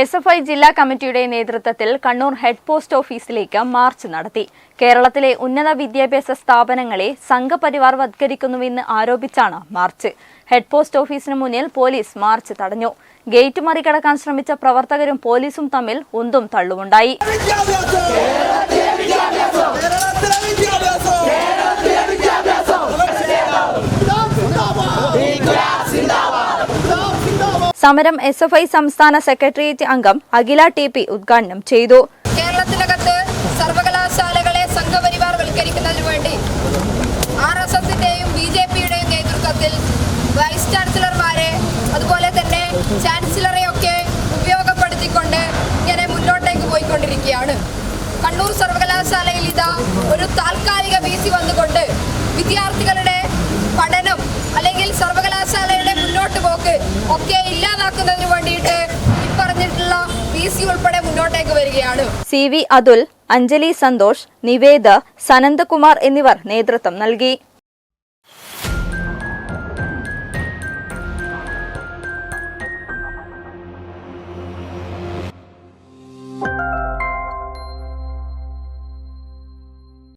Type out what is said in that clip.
S F I ജില്ലാ കമ്മിറ്റിയുടെ നേതൃത്വത്തിൽ കണ്ണൂർ ഹെഡ് പോസ്റ്റ് ഓഫീസിലേക്ക് മാർച്ച് നടത്തി. കേരളത്തിലെ ഉന്നത വിദ്യാഭ്യാസ സ്ഥാപനങ്ങളെ സംഘപരിവാർ വത്കരിക്കുന്നുവെന്ന് ആരോപിച്ചാണ് മാർച്ച്. ഹെഡ് പോസ്റ്റ് ഓഫീസിന് മുന്നിൽ പോലീസ് മാർച്ച് തടഞ്ഞു. ഗേറ്റ് മറികടക്കാൻ ശ്രമിച്ച പ്രവർത്തകരും പോലീസും തമ്മിൽ ഉന്തും തള്ളുമുണ്ടായി. സമരം എസ് എഫ് ഐ സംസ്ഥാന സെക്രട്ടേറിയറ്റ് അംഗം അഖില ടി പി ഉദ്ഘാടനം ചെയ്തു. കേരളത്തിനകത്ത് സർവകലാശാലകളെ സംഘപരിവാർ വൽക്കരിക്കുന്നതിന് വേണ്ടി ആർ എസ് എസിന്റെയും ബി ജെ പിയുടെയും നേതൃത്വത്തിൽ വൈസ് ചാൻസലർമാരെ അതുപോലെ തന്നെ ചാൻസലറെയൊക്കെ ഉപയോഗപ്പെടുത്തിക്കൊണ്ട് ഇങ്ങനെ മുന്നോട്ടേക്ക് പോയിക്കൊണ്ടിരിക്കുകയാണ്. കണ്ണൂർ സർവകലാശാലയിൽ ഇതാ ഒരു താൽക്കാലിക വി സി വന്നുകൊണ്ട് വിദ്യാർത്ഥികളുടെ പഠനം അല്ലെങ്കിൽ പോക്ക് ഒക്കെ ഇല്ലാതാക്കുന്നതിന് വേണ്ടിയിട്ട് ഇപ്പറഞ്ഞിട്ടുള്ള പി സി ഉൾപ്പെടെ മുന്നോട്ടേക്ക് വരികയാണ്. സി വി അതുൽ അഞ്ജലി സന്തോഷ് നിവേദ സനന്ദകുമാർ എന്നിവർ നേതൃത്വം നൽകി.